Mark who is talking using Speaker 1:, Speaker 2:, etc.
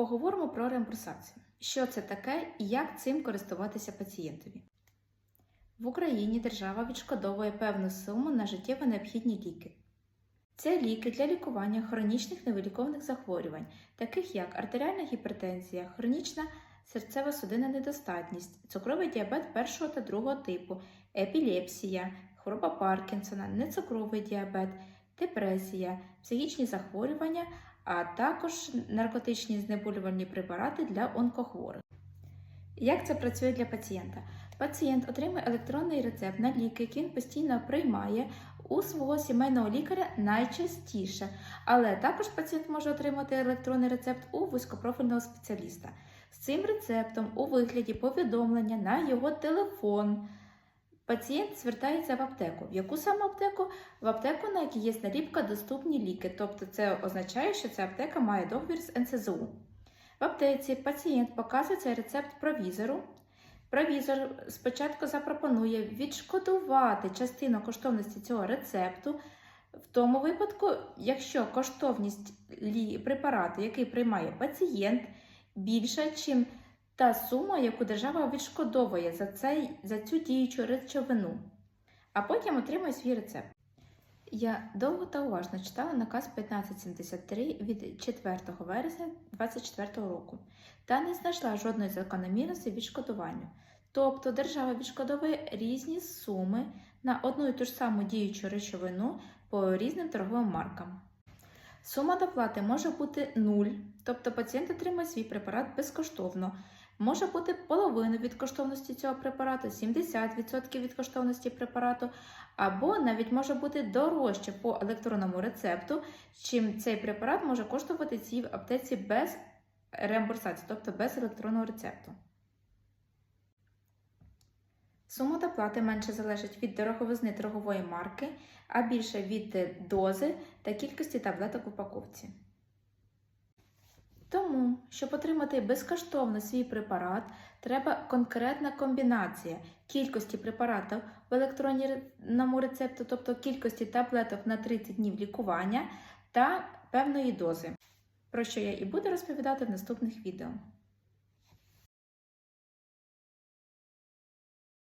Speaker 1: Поговоримо про реімбурсацію. Що це таке і як цим користуватися пацієнтові? В Україні держава відшкодовує певну суму на життєво необхідні ліки. Це ліки для лікування хронічних невилікованих захворювань, таких як артеріальна гіпертензія, хронічна серцево-судинна недостатність, цукровий діабет першого та другого типу, епілепсія, хвороба Паркінсона, нецукровий діабет, депресія, психічні захворювання, а також наркотичні знеболювальні препарати для онкохворих. Як це працює для пацієнта? Пацієнт отримує електронний рецепт на ліки, які він постійно приймає у свого сімейного лікаря найчастіше, але також пацієнт може отримати електронний рецепт у вузькопрофільного спеціаліста. З цим рецептом у вигляді повідомлення на його телефон. Пацієнт звертається в аптеку. В яку саме аптеку? В аптеку, на якій є наліпка доступні ліки. Тобто це означає, що ця аптека має договір з НСЗУ. В аптеці пацієнт показує цей рецепт провізору. Провізор спочатку запропонує відшкодувати частину коштовності цього рецепту. В тому випадку, якщо коштовність препарату, який приймає пацієнт, більша, ніж та сума, яку держава відшкодовує за, цей, за цю діючу речовину, а потім отримує свій рецепт. Я довго та уважно читала наказ 1573 від 4 вересня 2024 року та не знайшла жодної закономірності відшкодування. Тобто держава відшкодовує різні суми на одну і ту ж саму діючу речовину по різним торговим маркам. Сума доплати може бути 0, тобто пацієнт отримує свій препарат безкоштовно. Може бути половина від коштовності цього препарату, 70% від коштовності препарату, або навіть може бути дорожче по електронному рецепту, чим цей препарат може коштувати цій аптеці без реімбурсації, тобто без електронного рецепту. Сума доплати менше залежить від дороговизни торгової марки, а більше від дози та кількості таблеток у упаковці. Тому, щоб отримати безкоштовно свій препарат, треба конкретна комбінація кількості препаратів в електронному рецепту, тобто кількості таблеток на 30 днів лікування та певної дози, про що я і буду розповідати в наступних відео.